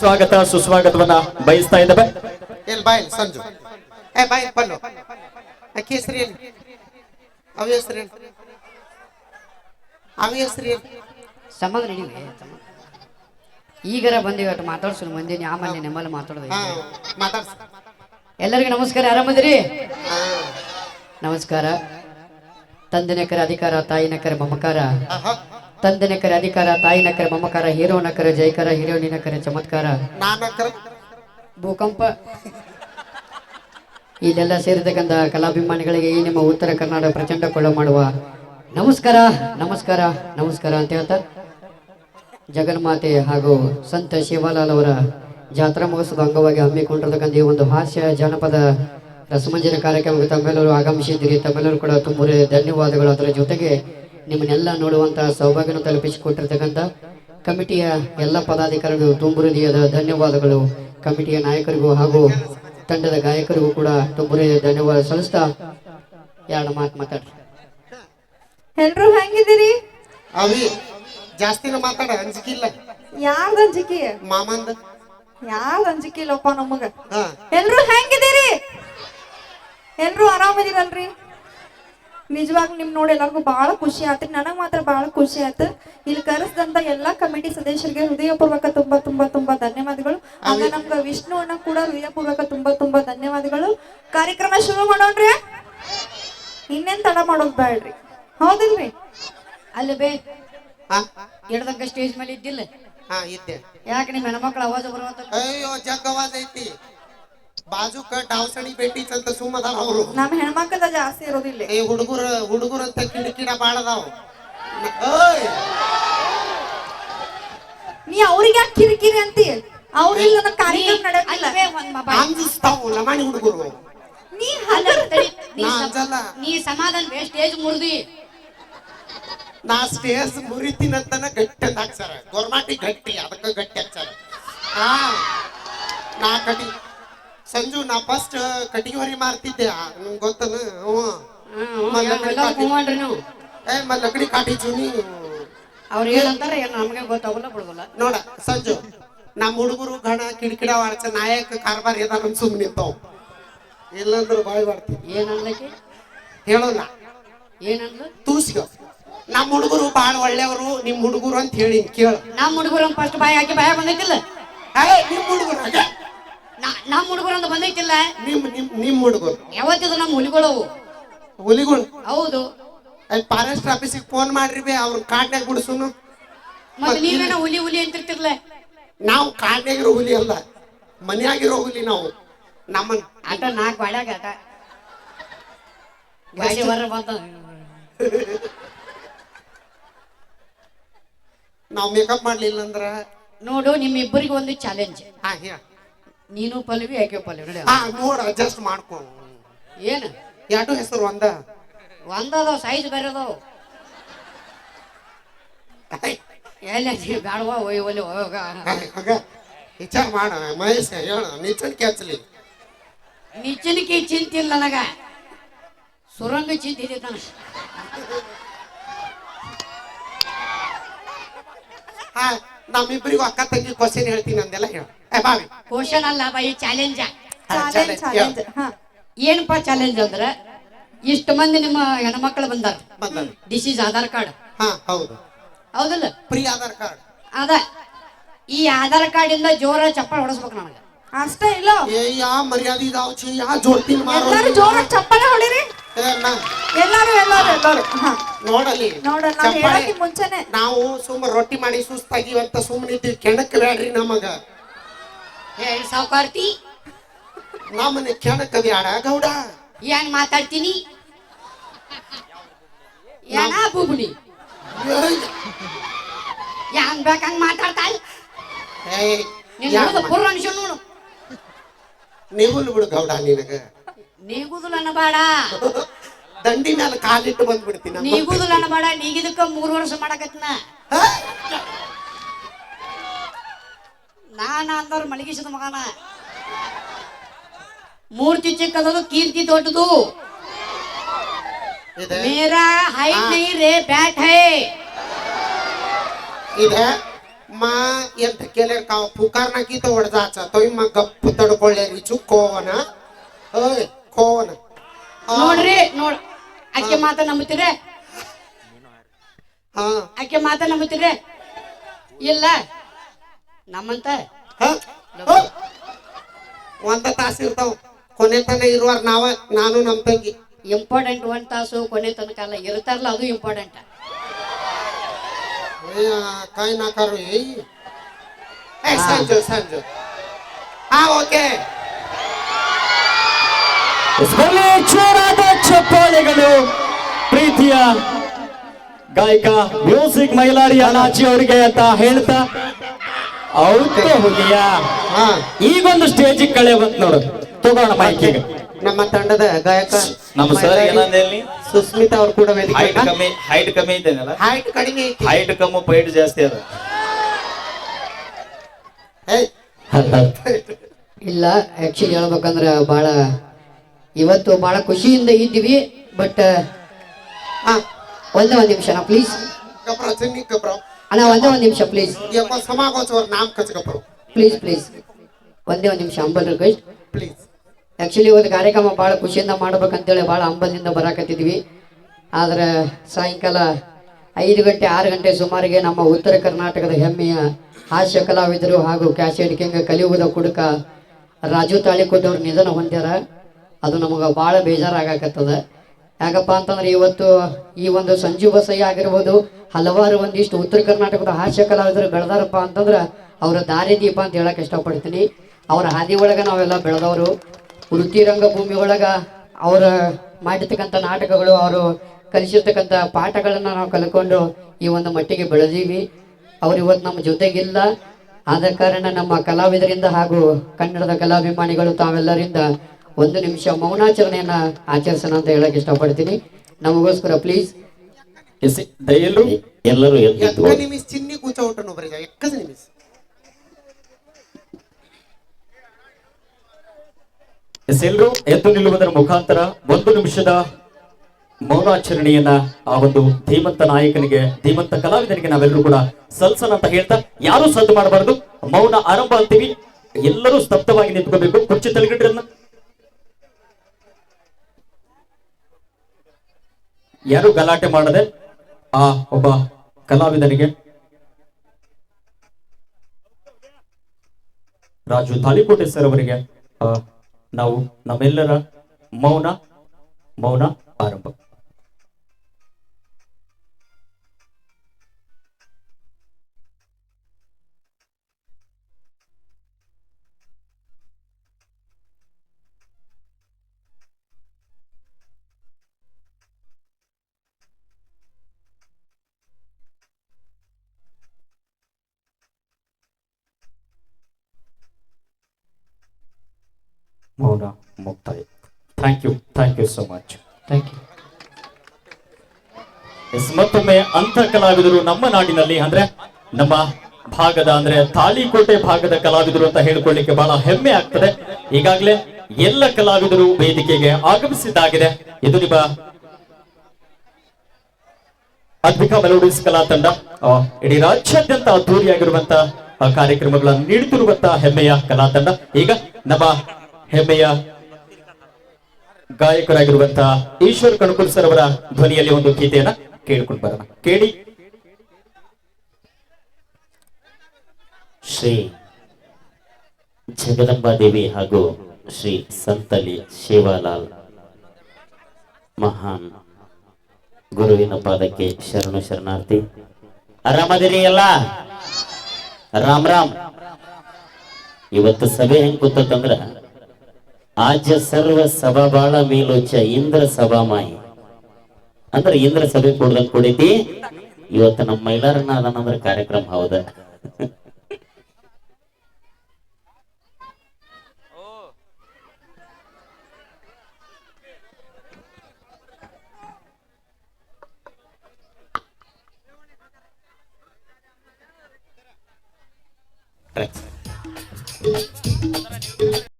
ಸ್ವಾಗತ ಸುಸ್ವಾಗತವನ್ನ ಬಯಸ್ತಾ ಇದ್ದಾವೆ. ಎಲ್ಲಿ ಬಾಯ್ ಸಂಜು. ಏ ಬಾಯ್ ಬಲ್ಲು ಅಕ್ಕಿ ಹೆಸರು ಏನು? ಅವ ಹೆಸರು ಏನು? ಅವ ಹೆಸರು ಏನು? ಸಂಬಂಧ ನಡೀವಿ ಈಗರ ಬಂದಿವಿ ಅಟ್ ಮಾತಾಡ್ಸು ಮಂದಿನಿ ಆಮೇಲೆ ನಿಮ್ಮಲ್ಲಿ ಮಾತಾಡೋದು ಎಲ್ಲರಿಗೆ ಮಾತಾಡ್ಸ. ಎಲ್ಲರಿಗೂ ನಮಸ್ಕಾರ ಆರಾಮದಿರಿ? ನಮಸ್ಕಾರ. ತಂದೆನಕರ ಅಧಿಕಾರ ತಾಯಿನಕರ ಮಮಕಾರ. ಆಹಾ. ತಂದೆನಕರ ಅಧಿಕಾರ ತಾಯಿನಕರ ಮಮಕಾರ ಹೀರೋನಕರ ಜೈಕರ ಹೀರೋನಿನಕರ ಚಮತ್ಕಾರ. ನಾನಕರ. ಭೂಕಂಪ. ಇಲ್ಲೆಲ್ಲ ಸೇರಿದಕ್ಕಂಥ ಕಲಾಭಿಮಾನಿಗಳಿಗೆ ಈ ನಿಮ್ಮ ಉತ್ತರ ಕರ್ನಾಟಕ ಪ್ರಚಂಡ ಕೊಳ್ಳ ಮಾಡುವ ನಮಸ್ಕಾರ ನಮಸ್ಕಾರ ನಮಸ್ಕಾರ ಅಂತ ಹೇಳ್ತಾ ಜಗನ್ಮಾತೆ ಹಾಗೂ ಸಂತ ಶಿವಲಾಲ್ ಅವರ ಜಾತ್ರಾ ಮಹೋತ್ಸವದ ಅಂಗವಾಗಿ ಹಮ್ಮಿಕೊಂಡಿರ್ತಕ್ಕಂಥ ಈ ಒಂದು ಹಾಸ್ಯ ಜಾನಪದ ರಸಮಂಜನ ಕಾರ್ಯಕ್ರಮಕ್ಕೆ ತಮ್ಮೆಲ್ಲರೂ ಆಗಮಿಸಿದ್ದೀರಿ. ತಮ್ಮೆಲ್ಲರೂ ಕೂಡ ತುಂಬ ಧನ್ಯವಾದಗಳು. ಅದರ ಜೊತೆಗೆ ನಿಮ್ಮನ್ನೆಲ್ಲ ನೋಡುವಂತಹ ಸೌಭಾಗ್ಯನ ತಲುಪಿಸಿಕೊಟ್ಟಿರ್ತಕ್ಕಂಥ ಕಮಿಟಿಯ ಎಲ್ಲ ಪದಾಧಿಕಾರಿಗಳು ತುಂಬ ಹೃದಯದ ಧನ್ಯವಾದಗಳು. ಕಮಿಟಿಯ ನಾಯಕರಿಗೂ ಹಾಗೂ ತಂಡದ ಗಾಯಕರಿಗೂ ಕೂಡ ತುಂಬ ಧನ್ಯವಾದ ಸಲ್ಲಿಸ್ತಾ ಎರಡು ಮಾತು ಮಾತಾಡ್ರಿ. ಎಲ್ರು ಹೆಂಗಿದ್ದೀರಿ? ಅವಿ ಜಾಸ್ತಿನ ಮಾತಾಡ ಅಂಜಿಕಿಲ್ಲ ಯಾರ್ದ ಅಂಜಿಕೆ? ಮಾಮಂದ. ಯಾರ್ದ ಅಂಜಿಕೆ ಇಲ್ಲಪ್ಪ ನಮಗ? ಹಾ. ಎಲ್ರು ಹೆಂಗಿದ್ದೀರಿ? ಎಲ್ರು ಆರಾಮದಿರಲ್ರಿ ನಿಜವಾಗ್ ನಿಮ್ ನೋಡಿ ಎಲ್ಲರಿಗೂ ಬಹಳ ಖುಷಿ ಆಯ್ತು ನನಗ್ ಮಾತ್ರ ಬಹಳ ಖುಷಿ ಆಯ್ತು ಇಲ್ಲಿ ಕರೆಸಿದಂತ ಎಲ್ಲಾ ಕಮಿಟಿ ಸದಸ್ಯರಿಗೆ ಹೃದಯಪೂರ್ವಕ ತುಂಬಾ ತುಂಬಾ ತುಂಬಾ ಧನ್ಯವಾದಗಳು. ಹಾಗೆ ನಮ್ಗ ವಿಷ್ಣು ಅಣ್ಣ ಕೂಡ ಹೃದಯಪೂರ್ವಕ ತುಂಬಾ ತುಂಬಾ ಧನ್ಯವಾದಗಳು. ಕಾರ್ಯಕ್ರಮ ಶುರು ಮಾಡೋಣ್ರಿ? ಇನ್ನೇನ್ ತಡ ಮಾಡೋದ್ ಬೇಡ್ರಿ ಹೌದಿಲ್ರಿ? ಅಲ್ಲಿ ಬೇ ಸ್ಟೇಜ್ ಮೇಲೆ ಇದ್ದಿಲ್ಲ? ಹಾ ಇದ್ದೆ. ಯಾಕೆ ನಿಮ್ ಹೆಣ್ಮಕ್ಳ ಅವಾಜ್ ಬರುವಂತ ಅಯ್ಯೋ ಜಗ್ ಅವಾಜ್ ಐತಿ. ಬಾಜುಕ ಡಾವ್ಸಣಿ ಬೆಟ್ಟಿ ಅಂತ ಅದಾವ ಅವರು. ನಮ್ ಹೆಣ್ಮಕ್ಳದ ಜಾಸ್ತಿ ಇರೋದಿಲ್ಲ. ಈ ಹುಡುಗರ ಹುಡುಗರ ಅಂತ ಕಿಡಕಿಡ ಬಾಳ ಓಯ್ ನೀ ಅವ್ರಿಗೆ ಯಾಕೆ ಕಿರಿಕಿರಿ ಅಂತಿ? ಅವ್ರಿಲ್ಲ ನನ್ನ ಕಾರ್ಯಕ್ರಮ ನಡೆಯಲ್ಲ ಅಂಜಿಸ್ತಾವು ಲಮಾಣಿ ಹುಡುಗರು. ನೀ ಅಲ್ಲ, ತಡಿ, ನೀ ಅಂಜಲ್ಲ. ನೀ ಸಮಾಧಾನ ಬೇ ಸ್ಟೇಜ್ ಮುರಿದಿ. ನಾ ಸ್ಟೇಜ್ ಮುರಿತೀನಂತನ ಗಟ್ಟಿ ಅಂತ ಹಾಕ್ಸಾರ ಗೋರ್ಮಾಟಿ ಗಟ್ಟಿ ಅದಕ್ಕ ಗಟ್ಟಿ ಹಾಕ್ಸಾರ ಹಾ ನಾ ಕಟಿ ಸಂಜು ನಾ ಫಸ್ಟ್ ಕಟ್ಟಿಗೆ ಹೊರಿ ಮಾರ್ತಿದ್ದೆ ನಿಮ್ಗೆ ಗೊತ್ತದ ಹ್ಞೂ. ಏ ಮ ಲಕಡಿ ಕಾಟಿ ಚೂನಿ ಅವ್ರು ಏನಂತಾರೆ ಏನು ನಮಗೆ ಗೊತ್ತಾಗಲ್ಲ ಬಿಡೋಲ್ಲ ನೋಡ ಸಂಜು ನಮ್ಮ ಹುಡುಗರು ಗಣ ಕಿಡಿಕಿಡ ವಾಡ್ಸ ನಾಯಕ ಕಾರ್ಬಾರ್ ಏದಾರ ಸುಮ್ಮನೆ ನಿಂತಾವ್. ಇಲ್ಲಂದ್ರೆ ಬಾಯ್ ಮಾಡ್ತೀನಿ. ಏನ್ ಅನ್ಲಕ್ಕೆ ಹೇಳೋಲ್ಲ ಏನಂದ್ಲು? ತೂಸ್ಕೊ ನಮ್ಮ ಹುಡುಗರು ಬಾಳ ಒಳ್ಳೆಯವರು ನಿಮ್ಮ ಹುಡುಗರು ಅಂತ ಹೇಳಿ ಕೇಳು. ನಮ್ಮ ಹುಡುಗರು ಫಸ್ಟ್ ಬಾಯಿ ಹಾಕಿ ಬಾಯ ಬಂದೈತಿಲ್ಲ ಏ ನಿಮ್ಮ ಹುಡುಗರು ಅದೇ ನಾ- ನಮ್ಮ ಹುಡುಗರು ಅಂತ ಬಂದೈತಿಲ್ಲ? ನಿಮ್ ನಿಮ್ ನಿಮ್ ಹುಡುಗರು. ಯಾವತ್ತಿದ್ರು ನಮ್ಮ ಹುಲಿಗಳವು. ಹುಲಿಗಳು? ಹೌದು. ಅಲ್ಲಿ ಫಾರೆಸ್ಟ್ ಆಫೀಸಿಗೆ ಫೋನ್ ಮಾಡ್ರಿ ಬೇ ಅವ್ರ ಕಾಡ್ನಾಗ ಬಿಡಿಸುನು. ಮತ್ತೆ ನೀವೇನ ಹುಲಿ ಹುಲಿ ಅಂತಿರ್ತಿರ್ಲ? ನಾವು ಕಾಡ್ನಾಗಿರೋ ಹುಲಿ ಅಲ್ಲ. ಮನೆಯಾಗಿರೋ ಹುಲಿ ನಾವು. ನಮ್ಮ ಆಟ ನಾಲ್ಕು ಬಾಳ್ಯಾಗ ಆಟ. ಗಾಡಿ ಹೊರ ಬಂತ. ನಾವು ಮೇಕಪ್ ಮಾಡ್ಲಿಲ್ಲ ಅಂದ್ರ ನೋಡು ನಿಮ್ಮಿಬ್ಬರಿಗೆ ಒಂದು ಚಾಲೆಂಜ್ ಹಾ ಹೇಳ. ನೀನು ಪಲ್ವಿ ಯಾಕೆ ಪಲ್ವಿ ನೋಡಿ. ಹಾ ನೋಡಿ ಅಡ್ಜಸ್ಟ್ ಮಾಡ್ಕೊ. ಏನು? ಎರಡು ಹೆಸರು ಒಂದ? ಒಂದದ ಸೈಜ್ ಬೇರೆ ಅದಾವ ಎಲ್ಲ ಬೇಡವಾ ಒಯ್ ಒಲಿ ಹೋಗ. ವಿಚಾರ ಮಾಡ ಮಹೇಶ್ ಹೇಳ ನಿಚ್ಚಲಿಕೆ ಹಚ್ಚಲಿ. ನಿಚ್ಚಲಿಕೆ ಚಿಂತಿಲ್ಲ ನನಗ. ಸುರಂಗ ಚಿಂತಿದೆ ತನ. ಹಾ ನಮ್ಮಿಬ್ಬರಿಗೂ ಅಕ್ಕ ತಂಗಿ ಕ್ವಶನ್ ಹೇಳ್ತೀನಿ ಅಂದೆಲ್ಲ ಹೇಳ. ಬಾವಿ ಕ್ವಶನ್ ಅಲ್ಲ ಬೈ ಚಾಲೆಂಜ್ ಚಾಲೆಂಜ್ ಚಾಲೆಂಜ್ ಹಾ. ಏನಪ್ಪಾ ಚಾಲೆಂಜ್ ಅಂದ್ರ ಇಷ್ಟು ಮಂದಿ ನಿಮ್ಮ ಹೆಣ್ಮಕ್ಳು ಬಂದಾರ. ಬಂದ ದಿಸ್ ಈಸ್ ಆಧಾರ್ ಕಾರ್ಡ್ ಹಾ ಹೌದು. ಹೌದಲ್ಲ? ಪ್ರೀ ಆಧಾರ್ ಕಾರ್ಡ್. ಅದ. ಈ ಆಧಾರ್ ಕಾರ್ಡ್ ಇಂದ ಜೋರ ಚಪ್ಪಲ್ ಹೊಡಿಸ್ಬೇಕು ನನಗೆ ಅಷ್ಟೇ ಇಲ್ಲ. ಏ ಯಾ ಮರ್ಯಾದೆ ಇದಾವ್ ಚಿ ಯಾ ಜೋಡ್ತೀನಿ ಮಾರೋ ಎಲ್ಲರೂ ಜೋರ ಚಪ್ಪಾಳೆ ಹೊಡಿರಿ. ಎಲ್ಲರೂ ಎಲ್ಲರೂ ಎಲ್ಲಾರು. ಹಾ. ನೋಡಲಿ. ನೋಡ ನಾವ್ ಚಪ್ಪಾಳೆ. ಮುಂಚೆನೆ. ನಾವು ಸುಮ್ಮ ರೊಟ್ಟಿ ಮಾಡಿ ಸುಸ್ತಾಗಿವಂತ ಸುಮ್ಮನೆ ಇದ್ದೀವಿ ಕೆಣಕ್ ಬೇಡ್ರಿ ನಮಗ. ಏ ಸಾವುಕಾರ್ತಿ. ನಮ್ಮನೆ ಕೆಣಕ ಬ್ಯಾಡ ಗೌಡ. ಏನ್ ಮಾತಾಡ್ತೀನಿ? ಏನ ಏಯ್, ಹೆಂಗ್ ಬೇಕಂಗ್ ಮಾತಾಡ್ತಾಯಿ ಪುರ್ ಅನ್ಸು ನೋಡು. ನಿಗುಲ್ ಬಿಡು ಗೌಡ ನಿನಗ. ನೀಗುದಿಲ್ಲ ಅನ್ನಬೇಡ ದಂಡಿ ಮೇಲೆ ಕಾಲಿಟ್ಟು ಬಂದ್ಬಿಡ್ತೀನಿ ನೀಗುದಲ್ ಅನ್ನಬೇಡ ನೀಗಿದಕ್ಕ ಮೂರು ವರ್ಷ ಮಾಡಕತ್ನ? ನಾನ ಅಂದವ್ರು ಮಲಗಿಸಿದ ಮಗನ. ಮೂರ್ತಿ ಚಿಕ್ಕದದು ಕೀರ್ತಿ ದೊಡ್ಡದು. ಮೇರಾ ಹೈ ನೈ ರೇ ಬ್ಯಾಟ್ ಹೈ. ಇದೆ. ಮಾ ಎಂತ ಕೇಳಿ ಕಾವ ಪುಕಾರ್ನಾಕಿತ ಹೊಡೆದಾಚ. ತೊಯ್ ಮ ಗಪ್ಪು ತಡ್ಕೊಳ್ಳೆ ರಿಚು ಕೋವನ. ಓಯ್ ಕೋವನ. ನೋಡ್ರಿ ನೋಡ್. ಆಕೆ ಮಾತ ನಂಬುತ್ತೀರಿ? ಹಾ. ಆಕೆ ಮಾತ ನಂಬುತ್ತೀರಿ? ಇಲ್ಲ. ನಮ್ಮಂತ? ಒಂದ ತಾಸು ಇರ್ತಾವ. ಕೊನೆ ತನ ಇರುವಾರ ನಾವ ನಾನು ನಮ್ಮ ತಂಗಿ. ಇಂಪಾರ್ಟೆಂಟ್ ಒಂದ್ ತಾಸು ಕೊನೆ ತನಕ ಅಲ್ಲ ಇರ್ತಾರಲ್ಲ ಅದು ಇಂಪಾರ್ಟೆಂಟ್ ಕಾಯಿ ನಾಕಾರು ಸಂಜು ಸಂಜು. ಹಾ ಓಕೆ. ಜೋರಾದ ಚಪ್ಪಾಳೆಗಳು ಪ್ರೀತಿಯ ಗಾಯಕ ಮ್ಯೂಸಿಕ್ ಮೈಲಾರಿ ಅಲಾಚಿ ಅವರಿಗೆ ಅಂತ ಹೇಳ್ತಾ ಔತ ಹೋಗಿಯ ಹಾ. ಈಗೊಂದು ಸ್ಟೇಜ್ ಕಳೆ ಬಂತು ನೋಡು. ತಗೋಣ ಮೈಕಿಗೆ. ನಮ್ಮ ತಂಡದ ಗಾಯಕ ನಮ್ಮ ಸರ್ ಏನಂದ ಹೇಳಿ? ಸುಸ್ಮಿತಾ ಅವ್ರು ಕೂಡ ವೇದಿಕೆ ಹೈಟ್ ಕಮ್ಮಿ ಹೈಟ್ ಕಮ್ಮಿ ಇದ್ದೇನಲ್ಲ? ಹೈಟ್ ಕಡಿಮೆ ಐತಿ. ಹೈಟ್ ಕಮ್ಮು ಪೈಟ್ ಜಾಸ್ತಿ ಅದ. ಇಲ್ಲ ಆಕ್ಚುಲಿ ಹೇಳ್ಬೇಕಂದ್ರೆ ಬಹಳ ಇವತ್ತು ಬಹಳ ಖುಷಿಯಿಂದ ಇದ್ದೀವಿ ಬಟ್ ಹಾ ಒಂದೇ ಒಂದ್ ನಿಮಿಷ ಪ್ಲೀಸ್ ಗಪ್ರ ಚೆನ್ನಿ ಅಣ್ಣ ಒಂದೇ ಒಂದು ನಿಮಿಷ ಪ್ಲೀಸ್ ಯಪ್ಪ ಸಮಾಗೋಚವ್ರ ನಾಮ್ ಪ್ಲೀಸ್ ಪ್ಲೀಸ್ ಒಂದೇ ಒಂದು ನಿಮಿಷ ಅಂಬಲ್ ರಿಕ್ವೆಸ್ಟ್ ಪ್ಲೀಸ್ ಆ್ಯಕ್ಚುಲಿ ಒಂದು ಕಾರ್ಯಕ್ರಮ ಭಾಳ ಖುಷಿಯಿಂದ ಮಾಡ್ಬೇಕಂತೇಳಿ ಭಾಳ ಅಂಬಲಿಂದ ಬರಾಕತ್ತಿದ್ವಿ. ಆದ್ರೆ ಸಾಯಂಕಾಲ ಐದು ಗಂಟೆ ಆರು ಗಂಟೆ ಸುಮಾರಿಗೆ ನಮ್ಮ ಉತ್ತರ ಕರ್ನಾಟಕದ ಹೆಮ್ಮೆಯ ಹಾಸ್ಯ ಕಲಾವಿದರು ಹಾಗೂ ಕ್ಯಾಸೆಟ್ ಕಿಂಗ್ ಕಲಿಯುವುದ ಕುಡುಕ ರಾಜು ತಾಳಿಕೋಟವ್ರು ನಿಧನ ಹೊಂದ್ಯಾರ. ಅದು ನಮಗೆ ಭಾಳ ಬೇಜಾರಾಗಕತ್ತದ. ಯಾಕಪ್ಪ ಅಂತಂದ್ರೆ ಇವತ್ತು ಈ ಒಂದು ಸಂಜು ಬಸಯ್ಯ ಆಗಿರ್ಬೋದು, ಹಲವಾರು ಒಂದಿಷ್ಟು ಉತ್ತರ ಕರ್ನಾಟಕದ ಹಾಸ್ಯ ಕಲಾವಿದರು ಬೆಳೆದಾರಪ್ಪ ಅಂತಂದ್ರೆ ಅವರ ದಾರಿ ದೀಪ ಅಂತ ಹೇಳಕ್ ಇಷ್ಟಪಡ್ತೀನಿ. ಅವರ ಹಾದಿ ಒಳಗೆ ನಾವೆಲ್ಲ ಬೆಳೆದವರು. ವೃತ್ತಿ ರಂಗಭೂಮಿ ಒಳಗ ಅವರ ಮಾಡಿರ್ತಕ್ಕಂಥ ನಾಟಕಗಳು, ಅವರು ಕಲಿಸಿರ್ತಕ್ಕಂಥ ಪಾಠಗಳನ್ನ ನಾವು ಕಲ್ಕೊಂಡು ಈ ಒಂದು ಮಟ್ಟಿಗೆ ಬೆಳೆದೀವಿ. ಅವರು ಇವತ್ತು ನಮ್ಮ ಜೊತೆಗಿಲ್ಲ. ಆದ ಕಾರಣ ನಮ್ಮ ಕಲಾವಿದರಿಂದ ಹಾಗೂ ಕನ್ನಡದ ಕಲಾಭಿಮಾನಿಗಳು ತಾವೆಲ್ಲರಿಂದ ಒಂದು ನಿಮಿಷ ಮೌನಾಚರಣೆಯನ್ನ ಆಚರಿಸೋಣ ಅಂತ ಹೇಳಕ್ ಇಷ್ಟಪಡ್ತೀನಿ. ನಮಗೋಸ್ಕರ ಪ್ಲೀಸ್ ದಯಲು ಎಲ್ಲರೂ ಎದ್ದು ಎಕ್ಕ ನಿಮಿಷ ಚಿನ್ನಿ ಕೂಚ ಉಂಟು ಬರೀ ಎಕ್ಕದ ನಿಮಿಷ. ಎಸ್ ಎಲ್ರು ಎದ್ದು ನಿಲ್ಲುವುದರ ಮುಖಾಂತರ ಒಂದು ನಿಮಿಷದ ಮೌನಾಚರಣೆಯನ್ನ ಆ ಒಂದು ಧೀಮಂತ ನಾಯಕನಿಗೆ ಧೀಮಂತ ಕಲಾವಿದನಿಗೆ ನಾವೆಲ್ಲರೂ ಕೂಡ ಸಲ್ಸನ್ ಅಂತ ಹೇಳ್ತಾ ಯಾರು ಸದ್ದು ಮಾಡಬಾರದು. ಮೌನ ಆರಂಭ ಅಂತೀವಿ. ಎಲ್ಲರೂ ಸ್ತಬ್ಧವಾಗಿ ನಿಂತ್ಕೋಬೇಕು. ಕುರ್ಚಿ ತಲೆಗಡ್ರನ್ನ ಯಾರು ಗಲಾಟೆ ಮಾಡದೆ ಆ ಒಬ್ಬ ಕಲಾವಿದನಿಗೆ ರಾಜು ತಾಲಿಕೋಟೆ ಸರ್ ಅವರಿಗೆ ನಾವು ನಮ್ಮೆಲ್ಲರ ಮೌನ ಮೌನ ಆರಂಭ. ಮೌನ ಮುಕ್ತಾಯ thank you thank you so much thank you yes ಮತ್ತೊಮ್ಮೆ ಅಂತ ಕಲಾವಿದರು ನಮ್ಮ ನಾಡಿನಲ್ಲಿ ಅಂದ್ರೆ ನಮ್ಮ ಭಾಗದ ಅಂದ್ರೆ ತಾಳಿಕೋಟೆ ಭಾಗದ ಕಲಾವಿದರು ಅಂತ ಹೇಳ್ಕೊಳ್ಳಿಕ್ಕೆ ಬಹಳ ಹೆಮ್ಮೆ ಆಗ್ತದೆ. ಈಗಾಗಲೇ ಎಲ್ಲ ಕಲಾವಿದರು ವೇದಿಕೆಗೆ ಆಗಮಿಸಿದ್ದಾಗಿದೆ. ಇದು ನಿಮ್ಮ ಅದ್ಭುತ ಮೆಲೋಡಿಸ್ ಕಲಾ ತಂಡ. ಇಡೀ ರಾಜ್ಯಾದ್ಯಂತ ಅದ್ದೂರಿಯಾಗಿರುವಂತಹ ಕಾರ್ಯಕ್ರಮಗಳನ್ನು ನೀಡುತ್ತಿರುವಂತಹ ಹೆಮ್ಮೆಯ ಕಲಾ ತಂಡ. ಈಗ ನಮ್ಮ ಹೆಮ್ಮೆಯ ಗಾಯಕರಾಗಿರುವಂತಹ ಈಶ್ವರ್ ಕಣಕುಲ್ ಸರ್ ಅವರ ಧ್ವನಿಯಲ್ಲಿ ಒಂದು ಗೀತೆಯನ್ನ ಕೇಳಿಕೊಂಡು ಬರೋಣ. ಕೇಳಿ. ಶ್ರೀ ಜಗದಂಬಾದೇವಿ ಹಾಗೂ ಶ್ರೀ ಸಂತಲಿ ಶಿವಲಾಲ್ ಮಹಾನ್ ಗುರುವಿನ ಪಾದಕ್ಕೆ ಶರಣು ಶರಣಾರ್ಥಿ. ಆರಾಮದಿರಿ ಎಲ್ಲ? ರಾಮ್ ರಾಮ್. ಇವತ್ತು ಸಭೆ ಹೆಂಗ್ ಕೂತಂದ್ರ ಆಜ ಸರ್ವ ಸಭಾ ಬಾಳ ಮೇಲೋಚ ಇಂದ್ರ ಸಭಾಮಾಯಿ ಅಂದ್ರೆ ಇಂದ್ರ ಸಭೆ ಕೊಡ್ದಂಗ್ ಕೊಡೈತಿ, ಇವತ್ತು ನಮ್ಮ ಮೈಲಾರನ್ನ ಅದನ್ನಂದ್ರ ಕಾರ್ಯಕ್ರಮ ಹೌದ.